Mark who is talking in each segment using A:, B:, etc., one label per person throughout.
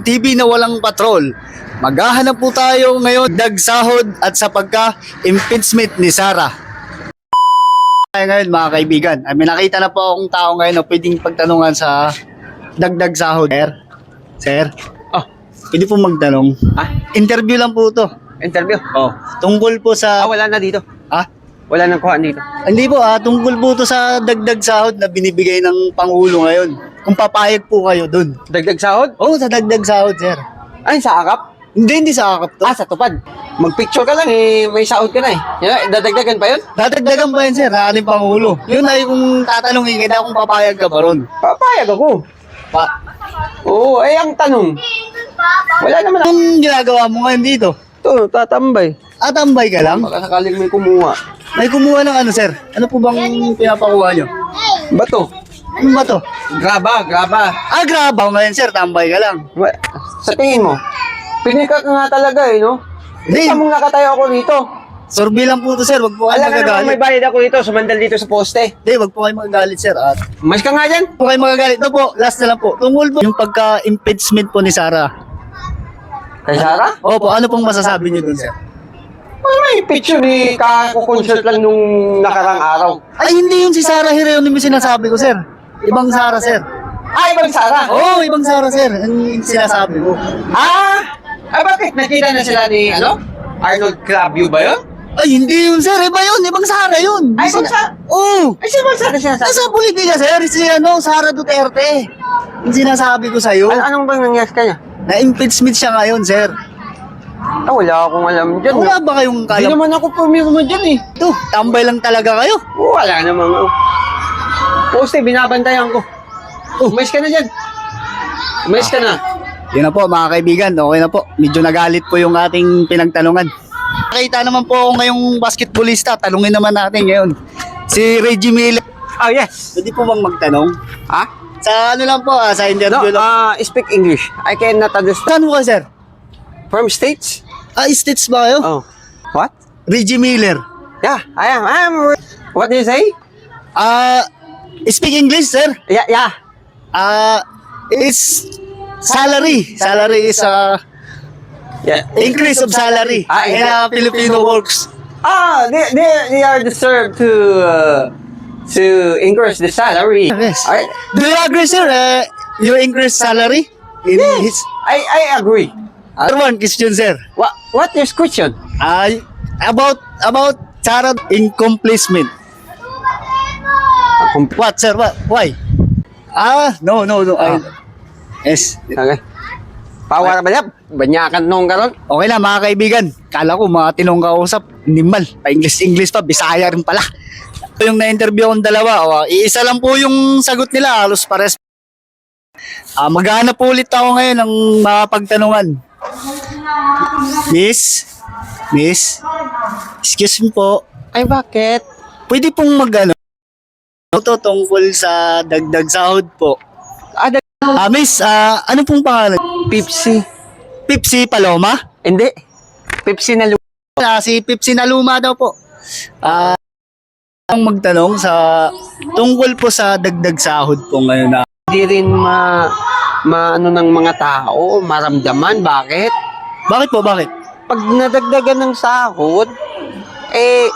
A: TV na walang patrol. Maghahanap po tayo ngayon dagsahod at sa pagka-impeachment ni Sara. Kaya ngayon mga kaibigan, ay may nakita na po akong tao ngayon na pwedeng pagtanungan sa dagdag sahod. Sir, sir,
B: Oh,
A: pwede po magtanong.
B: ah,
A: Interview lang po to.
B: interview. Oh.
A: Tungkol po
B: Ah,
A: sa...
B: wala na dito.
A: Ah?
B: Wala nang kuha dito.
A: Hindi po ah, tungkol po to sa dagdag sahod na binibigay ng Pangulo ngayon. Kung papayag po kayo dun.
B: Dagdag sahod?
A: Oo, sa dagdag sahod, sir.
B: Ay, sa akap?
A: Hindi, hindi sa akap to.
B: Ah, sa tupad. Mag-picture ka lang eh, may sahod ka na eh. Yan, dadagdagan pa yun?
A: Dadagdagan ba yun, sir, ating Pangulo? Yun ay kung tatanungin kita kung papayag ka ba ron.
B: Papayag ako.
A: Pa
B: Oo, eh ang tanong. Wala naman ako.
A: Anong ginagawa mo ngayon dito?
B: Ito, tatambay.
A: At tambay ka lang?
B: Baka sakaling may kumuha.
A: May kumuha ng ano, sir? Ano po bang pinapakuha nyo?
B: Bato.
A: Ano ba to?
B: Graba, graba.
A: Ah, grabaw ngayon, sir. Tambay ka lang.
B: Wa- Sa tingin mo, pinika ka nga talaga eh, no?
A: Hindi.
B: Hindi mo nakatayo ako dito.
A: Sorbi lang po to, sir. Wag po kayo
B: Alam ka naman may bayad ako dito, sumandal dito sa poste.
A: Hindi, wag po kayo magagalit, sir. At
B: Mas ka nga dyan.
A: po kayo magagalit. Ito po, last na lang po. Tungkol po yung pagka-impeachment po ni Sara.
B: Kay Sara?
A: Opo, ano pong masasabi niyo dun, sir?
B: Ay, may picture ni kakukonsult lang nung nakarang araw.
A: Ay, hindi yun si Sara Hireon yung sinasabi ko, sir. Ibang Sara, sir.
B: Ay, ibang Sara.
A: Oo, oh, ibang Sara, sir. Ang sinasabi ko.
B: Ah! Ay, bakit? Nakita na sila ni, ano? Arnold Clavio ba yun?
A: Ay, hindi yun, sir. Iba yun. Ibang Sara yun.
B: Ay, ibang Sara?
A: Oo.
B: Ay, sino ba Sara sinasabi?
A: Nasa politika, sir. Si, ano, Sara Duterte. Yung sinasabi ko sa'yo.
B: Ano, anong bang nangyari kanya?
A: Na-impeachment siya ngayon, sir.
B: Ah, wala akong alam dyan.
A: Wala ba kayong
B: Hindi
A: kaya?
B: naman ako pumirma dyan eh.
A: Ito, tambay lang talaga kayo.
B: Wala namang... Poste, binabantayan ko. Oh, umayos ka na dyan. Umayos ka na.
A: Yun na po, mga kaibigan. Okay na po. Medyo nagalit po yung ating pinagtanungan. Nakita naman po ako ngayong basketballista. Tanungin naman natin ngayon. Si Reggie Miller.
B: Oh, yes.
A: Pwede po bang magtanong?
B: Ha?
A: Sa ano lang po, ah, sa
B: No,
A: interview lang.
B: uh, speak English. I cannot understand.
A: Saan mo ka, sir?
B: From States?
A: Ah, States ba kayo?
B: Oh. What?
A: Reggie Miller.
B: Yeah, I am. I am. What do you say?
A: Ah, speak English, sir.
B: Yeah, yeah.
A: Ah, it's salary. Salary is uh,
B: Yeah.
A: increase of salary
B: Ah,
A: in uh, Filipino works.
B: Ah, they, they, they are deserved to uh, to increase the salary.
A: Yes.
B: I,
A: Do you agree, sir? Uh, you increase salary? In his...
B: I, I agree.
A: Other one question, sir.
B: What what is question?
A: Ah, about about Sarah incomplacement. What, sir? What? Why? Ah, no, no, no. I- yes.
B: Okay. Power ba yan? Banyakan nung karon?
A: Okay na mga kaibigan. Kala ko mga tinong kausap, nimal. Pa-English-English pa, Bisaya rin pala. Ito yung na-interview akong dalawa. O, iisa lang po yung sagot nila. Halos pares. Ah, maghanap po ulit ako ngayon ng mga pagtanungan. Miss? Miss? Excuse me po.
B: Ay, bakit?
A: Pwede pong mag ano? Ito tungkol sa dagdag sahod po.
B: Ah, dag-
A: Ah, miss, ah, ano pong pangalan?
B: Pepsi.
A: Pipsi Paloma?
B: Hindi. Pepsi na lu-
A: Ah, si Pipsi na luma daw po. Ah, ang magtanong sa tungkol po sa dagdag sahod po ngayon na
B: Hindi rin ma, maano ng mga tao, maramdaman. Bakit?
A: Bakit po? Bakit?
B: Pag nadagdagan ng sahod, eh,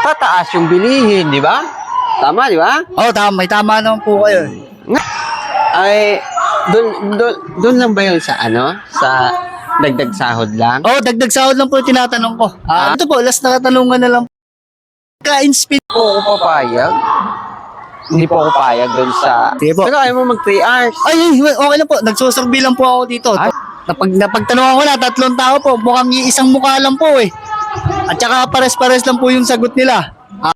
B: tataas yung bilihin, di ba? Tama, di ba?
A: Oh, tama, may tama naman po kayo.
B: Ay, doon, doon, doon lang ba yun sa ano? Sa dagdag sahod lang?
A: Oh, dagdag sahod lang po yung tinatanong ko. Ah, ito po, last na katanungan na lang. Ka-inspire
B: po ako papayag. Hindi po ako payag doon sa...
A: Sige po.
B: Pero ayaw mo mag 3 hours.
A: Ay, ay, okay lang po. Nagsusurvey lang po ako dito.
B: Ay.
A: Napag, napagtanungan ko na, tatlong tao po. Mukhang isang mukha lang po eh. At saka pares-pares lang po yung sagot nila.